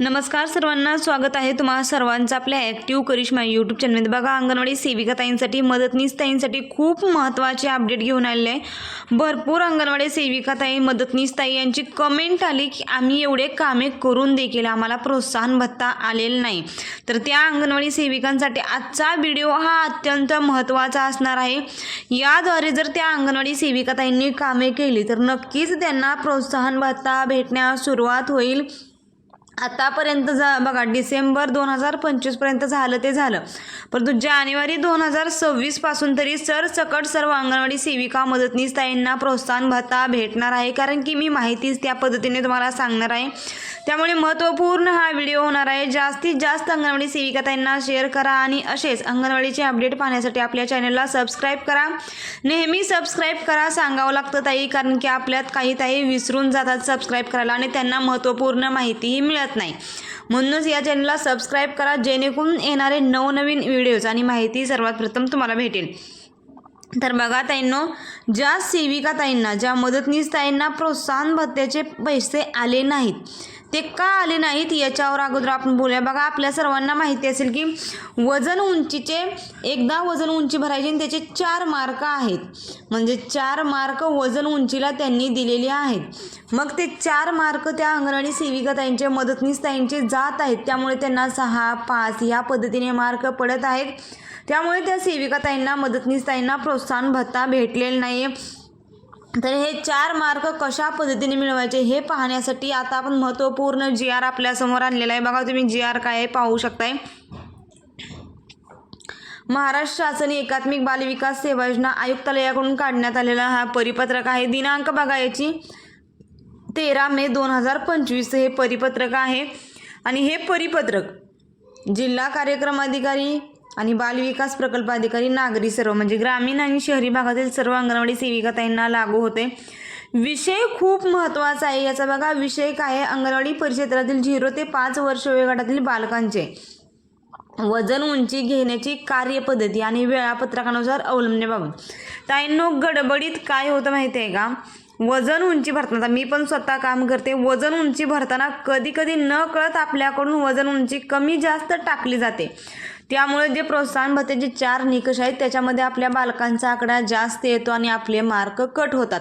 नमस्कार सर्वांना स्वागत आहे तुम्हा सर्वांचं आपल्या ॲक्टिव्ह करिश्मा यूट्यूब चॅनलमध्ये बघा अंगणवाडी सेविका ताईंसाठी मदतनीस ताईंसाठी खूप महत्त्वाचे अपडेट घेऊन आलेले आहे. भरपूर अंगणवाडी सेविका ताई मदतनीस ताई यांची कमेंट आली की आम्ही एवढे कामे करून देखील आम्हाला प्रोत्साहन भत्ता आलेला नाही. तर त्या अंगणवाडी सेविकांसाठी आजचा व्हिडिओ हा अत्यंत महत्त्वाचा असणार आहे. याद्वारे जर त्या अंगणवाडी सेविका ताईंनी कामे केली तर नक्कीच त्यांना प्रोत्साहन भत्ता भेटण्यास सुरुवात होईल. आतापर्यंत जा बघा डिसेंबर दोन हजार पंचवीसपर्यंत झालं ते झालं. परंतु जानेवारी दोन हजार सव्वीसपासून तरी सरसकट सर्व अंगणवाडी सेविका मदतनीस ताईंना प्रोत्साहन भत्ता भेटणार आहे. कारण की मी माहितीच त्या पद्धतीने तुम्हाला सांगणार आहे. त्यामुळे महत्त्वपूर्ण हा व्हिडिओ होणार आहे. जास्तीत जास्त अंगणवाडी सेविका ताईंना शेअर करा आणि असेच अंगणवाडीचे अपडेट पाहण्यासाठी आपल्या चॅनलला सबस्क्राईब करा. नेहमी सबस्क्राईब करा सांगावं लागतं ताई कारण की आपल्यात काही ताई विसरून जातात सबस्क्राईब करायला आणि त्यांना महत्त्वपूर्ण माहितीही मिळत नाही. म्हणूनच या चॅनलला सबस्क्राईब करा जेणेकरून येणारे नवनवीन व्हिडिओज आणि माहिती सर्वात प्रथम तुम्हाला भेटेल. तर बघा ताईंनो ज्या सेविका ताईंना ज्या मदतनीस ताईंना प्रोत्साहन भत्त्याचे पैसे आले नाहीत ते का आले नाहीत याच्यावर अगोदर आपण बोलूया. बघा आपल्या सर्वांना माहिती असेल की वजन उंचीचे एकदा वजन उंची भरायची आणि त्याचे चार मार्क आहेत. म्हणजे चार मार्क वजन उंचीला त्यांनी दिलेले आहेत. मग ते चार मार्क त्या अंगणवाडी सेविका ताईंचे मदतनीस ताईंचे जात आहेत. त्यामुळे त्यांना सहा पाच ह्या पद्धतीने मार्क पडत आहेत. त्यामुळे त्या सेविका ताईंना मदतनीस ताईंना प्रोत्साहन भत्ता भेटलेला नाही तर हे चार मार्क कशा पद्धतीने मिळवायचे हे पाहण्यासाठी आता आपण महत्त्वपूर्ण जी आर आपल्यासमोर आणलेला आहे. बघा तुम्ही जी आर काय आहे पाहू शकताय. महाराष्ट्र शासन एकात्मिक बालविकास सेवा योजना आयुक्तालयाकडून काढण्यात आलेला हा परिपत्रक आहे. दिनांक बघा याची. तेरा मे दोन हजार पंचवीस हे परिपत्रक आहे. आणि हे परिपत्रक जिल्हा कार्यक्रम अधिकारी आणि बालविकास प्रकल्प अधिकारी नागरी सर्व म्हणजे ग्रामीण आणि शहरी भागातील सर्व अंगणवाडी सेविका त्यांना लागू होते. विषय खूप महत्त्वाचा आहे. याचा बघा विषय काय आहे? अंगणवाडी परिक्षेत्रातील झिरो ते पाच वर्ष वयोगटातील बालकांचे. वजन उंची घेण्याची कार्यपद्धती आणि वेळापत्रकानुसार अवलंबण्याबाबत ताईंनो गडबडीत काय होतं माहिती आहे का? वजन उंची भरताना मी पण स्वतः काम करते. वजन उंची भरताना कधी कधी न कळत आपल्याकडून वजन उंची कमी जास्त टाकली जाते. त्यामुळे जे प्रोत्साहन भत्त्याचे चार निकष आहेत त्याच्यामध्ये आपल्या बालकांचा आकडा जास्त येतो आणि आपले मार्क कट होतात.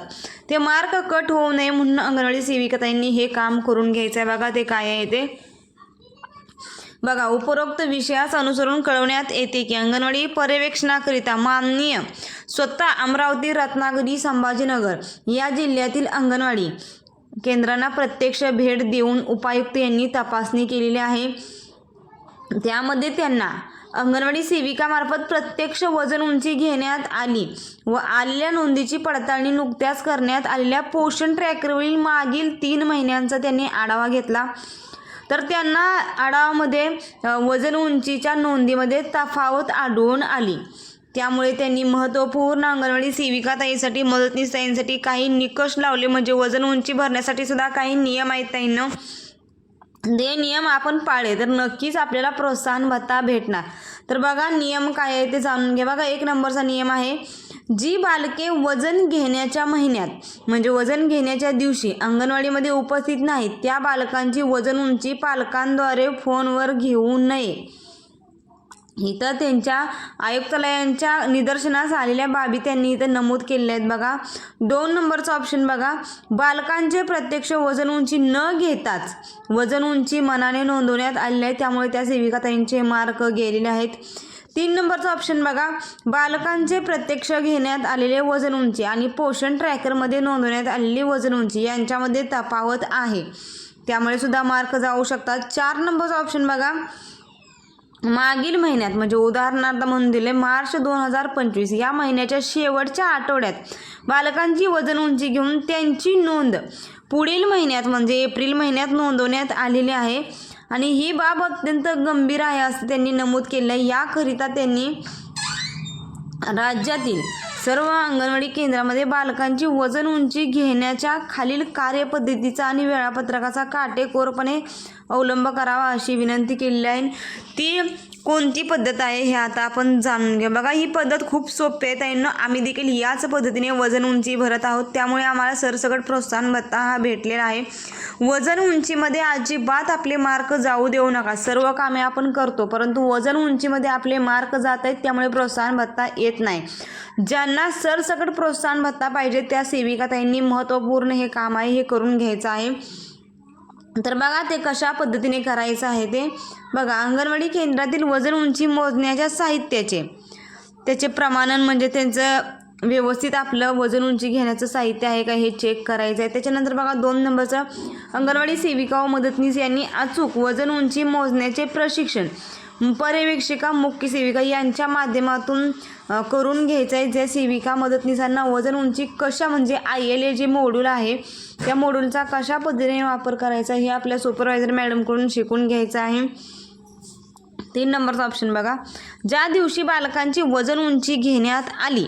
ते मार्क कट होऊ नये म्हणून अंगणवाडी सेविकाताईंनी हे काम करून घ्यायचं आहे बघा ते काय आहे ते. बघा उपरोक्त विषयास अनुसरून कळवण्यात येते की अंगणवाडी पर्यवेक्षणाकरिता माननीय स्वतः अमरावती रत्नागिरी संभाजीनगर या जिल्ह्यातील अंगणवाडी केंद्रांना प्रत्यक्ष भेट देऊन उपायुक्त यांनी तपासणी केलेली आहे. त्यामध्ये त्यांना अंगणवाडी सेविकामार्फत प्रत्यक्ष वजन उंची घेण्यात आली व आलेल्या नोंदीची पडताळणी नुकत्याच करण्यात आलेल्या पोषण ट्रॅकरवरील मागील तीन महिन्यांचा त्यांनी आढावा घेतला. तर त्यांना आढावामध्ये वजन उंचीच्या नोंदीमध्ये तफावत आढळून आली. त्यामुळे त्यांनी महत्त्वपूर्ण अंगणवाडी सेविका ताईसाठी मदतनीस ताईंसाठी काही निकष लावले. म्हणजे वजन उंची भरण्यासाठी सुद्धा काही नियम आहेत ताईंना. ते नियम आपण पाळले. तर नक्कीच आपल्याला प्रोत्साहन भत्ता भेटणार. तर बघा नियम काय आहे ते जाणून घ्या. बघा एक नंबरचा नियम आहे जी बालके वजन घेण्याच्या महिन्यात म्हणजे वजन घेण्याच्या दिवशी अंगणवाडीमध्ये उपस्थित नाहीत त्या बालकांची वजन उंची पालकांद्वारे फोनवर घेऊ नये. इथं त्यांच्या आयुक्तालयांच्या निदर्शनास आलेल्या बाबी त्यांनी इथं नमूद केलेल्या आहेत बघा. दोन नंबरचा ऑप्शन बघा. बालकांचे प्रत्यक्ष वजन उंची न घेताच वजन उंची मनाने नोंदवण्यात आलेले आहे. त्यामुळे त्या सेविकाताईंचे मार्क गेलेले आहेत. तीन नंबरचा ऑप्शन बघा. बालकांचे प्रत्यक्ष घेण्यात आलेले वजन उंची आणि पोषण ट्रॅकरमध्ये नोंदवण्यात आलेली वजन उंची यांच्यामध्ये तफावत आहे. त्यामुळे सुद्धा मार्क जाऊ शकतात. चार नंबरचा ऑप्शन बघा. मागील महिन्यात म्हणजे उदाहरणार्थ म्हणून दिले मार्च दोन हजार पंचवीस या महिन्याच्या शेवटच्या आठवड्यात बालकांची वजन उंची घेऊन त्यांची नोंद. पुढील महिन्यात म्हणजे एप्रिल महिन्यात नोंदवण्यात आलेली आहे. आणि ही बाब अत्यंत गंभीर आहे असं त्यांनी नमूद केलं आहे याकरिता त्यांनी राज्यातील सर्व अंगणवाडी केंद्रामध्ये बालकांची वजन उंची घेण्याच्या खालील कार्यपद्धतीचा आणि वेळापत्रकाचा काटेकोरपणे अवलंब करावा अशी विनंती केलेली आहे. ती कोणती पद्धत आहे हे आता आपण जाणून घ्या बघा ही पद्धत खूप सोपी आहे ताईंनो. आम्ही देखील याच पद्धतीने वजन उंची भरत आहोत. त्यामुळे आम्हाला सरसकट प्रोत्साहन भत्ता हा भेटलेला आहे. वजन उंचीमध्ये अजिबात आपले मार्क जाऊ देऊ नका. सर्व कामे आपण करतो परंतु वजन उंचीमध्ये आपले मार्क जात आहेत त्यामुळे प्रोत्साहन भत्ता येत नाही. ज्यांना सरसकट प्रोत्साहन भत्ता पाहिजे त्या सेविका त्यांनी महत्त्वपूर्ण हे काम आहे हे करून घ्यायचं आहे. तर बघा ते कशा पद्धतीने करायचं आहे ते. बघा अंगणवाडी केंद्रातील वजन उंची मोजण्याच्या साहित्याचे. त्याचे प्रमाणन म्हणजे त्यांचं व्यवस्थित आपलं वजन उंची घेण्याचं साहित्य आहे का हे चेक करायचं आहे त्याच्यानंतर बघा दोन नंबरचं. अंगणवाडी सेविका व मदतनीस यांनी अचूक वजन उंची मोजण्याचे प्रशिक्षण. पर्यवेक्षिका मुख्य सेविका यांच्या माध्यमातून करून घ्यायचं आहे ज्या सेविका मदतनीसांना वजन उंची कशा म्हणजे आय एल ए जे मॉड्यूल आहे त्या मॉड्यूलचा कशा पद्धतीने वापर करायचा हे आपल्या सुपरवायझर मॅडमकडून शिकून घ्यायचं आहे. तीन नंबरचा ऑप्शन बघा. ज्या दिवशी बालकांची वजन उंची घेण्यात आली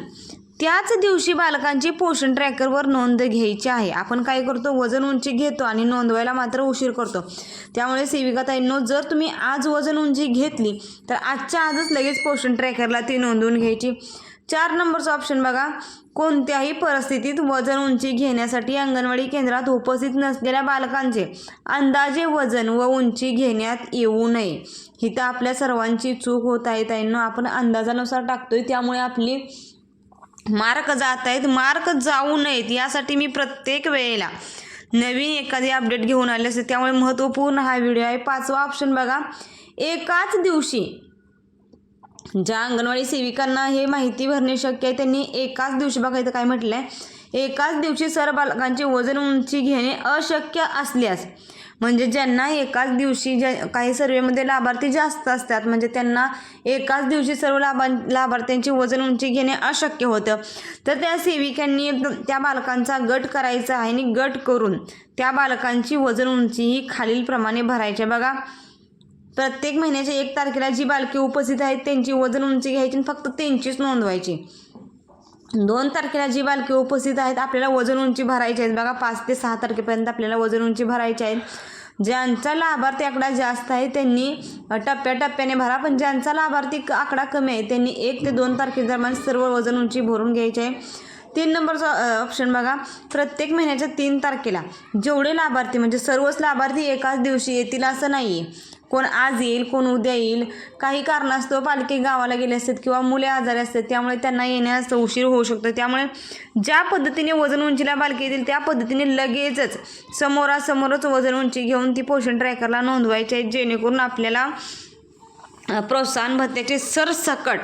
त्याच दिवशी बालकांची पोषण ट्रॅकरवर नोंद घ्यायची आहे. आपण काय करतो? वजन उंची घेतो आणि नोंदवायला मात्र उशीर करतो. त्यामुळे सेविकाताईंनो जर तुम्ही आज वजन उंची घेतली तर आजच्या आजच लगेच पोषण ट्रॅकरला ती नोंदवून घ्यायची. चार नंबरचं ऑप्शन बघा. कोणत्याही परिस्थितीत वजन उंची घेण्यासाठी अंगणवाडी केंद्रात उपस्थित नसलेल्या बालकांचे अंदाजे वजन व उंची घेण्यात येऊ नये. ही तर आपल्या सर्वांची चूक होत आहे ताईंनो. आपण अंदाजानुसार टाकतोय. त्यामुळे आपली मार्क जात आहेत मार्क जाऊ नयेत यासाठी मी प्रत्येक वेळेला नवीन एखादी अपडेट घेऊन आले असते. त्यामुळे महत्त्वपूर्ण हा व्हिडिओ आहे. पाचवा ऑप्शन बघा. एकाच दिवशी ज्या अंगणवाडी सेविकांना हे माहिती भरणे शक्य आहे त्यांनी एकाच दिवशी बघा इथं काय म्हटलं आहे एकाच दिवशी सर्व बालकांचे वजन उंची घेणे अशक्य असल्यास म्हणजे ज्यांना एकाच दिवशी ज्या काही सर्वेमध्ये लाभार्थी जास्त असतात म्हणजे त्यांना एकाच दिवशी सर्व लाभा लाभार्थ्यांची वजन उंची घेणे अशक्य होतं. तर त्या सेविकांनी त्या बालकांचा गट करायचा आहे आणि गट करून त्या बालकांची वजन उंची ही खालीलप्रमाणे भरायची. आहे. बघा प्रत्येक महिन्याच्या एक तारखेला जी बालके उपस्थित आहेत त्यांची वजन उंची घ्यायची आणि फक्त त्यांचीच नोंदवायची. दोन तारखेला जी बालके उपस्थित आहेत आपल्याला वजन उंची भरायची आहेत बघा पाच ते सहा तारखेपर्यंत आपल्याला वजन उंची भरायची आहेत ज्यांचा लाभार्थी आकडा जास्त आहे त्यांनी टप्प्याटप्प्याने भरा. पण ज्यांचा लाभार्थी क- आकडा कमी आहे त्यांनी एक ते दोन तारखेदरम्यान सर्व वजन उंची भरून घ्यायची आहे. तीन नंबरचा ऑप्शन बघा. प्रत्येक महिन्याच्या तीन तारखेला जेवढे लाभार्थी म्हणजे सर्वच लाभार्थी एकाच दिवशी येतील असं नाही आहे कोण आज येईल कोण उद्या येईल काही कारणास्तव पालखी गावाला गेले असतात किंवा मुले आजारी असतात त्यामुळे त्यांना येण्यास उशीर होऊ शकतो. त्यामुळे ज्या पद्धतीने वजन उंचीला पालखी येतील त्या पद्धतीने लगेचच समोरासमोरच वजन उंची घेऊन ती पोषण ट्रॅकरला नोंदवायची आहे जेणेकरून आपल्याला प्रोत्साहन भत्त्याचे सरसकट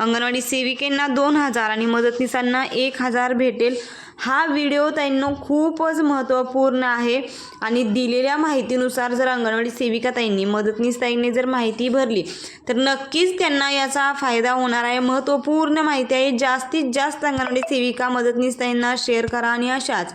अंगणवाडी सेविकेंना दोन हजार आणि मदतनीसांना एक हजार भेटेल. हा व्हिडिओ ताईंनो खूपच महत्त्वपूर्ण आहे आणि दिलेल्या माहितीनुसार जर अंगणवाडी सेविका ताईंनी मदतनीस ताईंनी जर माहिती भरली तर नक्कीच त्यांना याचा फायदा होणार आहे. महत्त्वपूर्ण माहिती आहे जास्तीत जास्त अंगणवाडी सेविका मदतनीस ताईंना शेअर करा आणि अशाच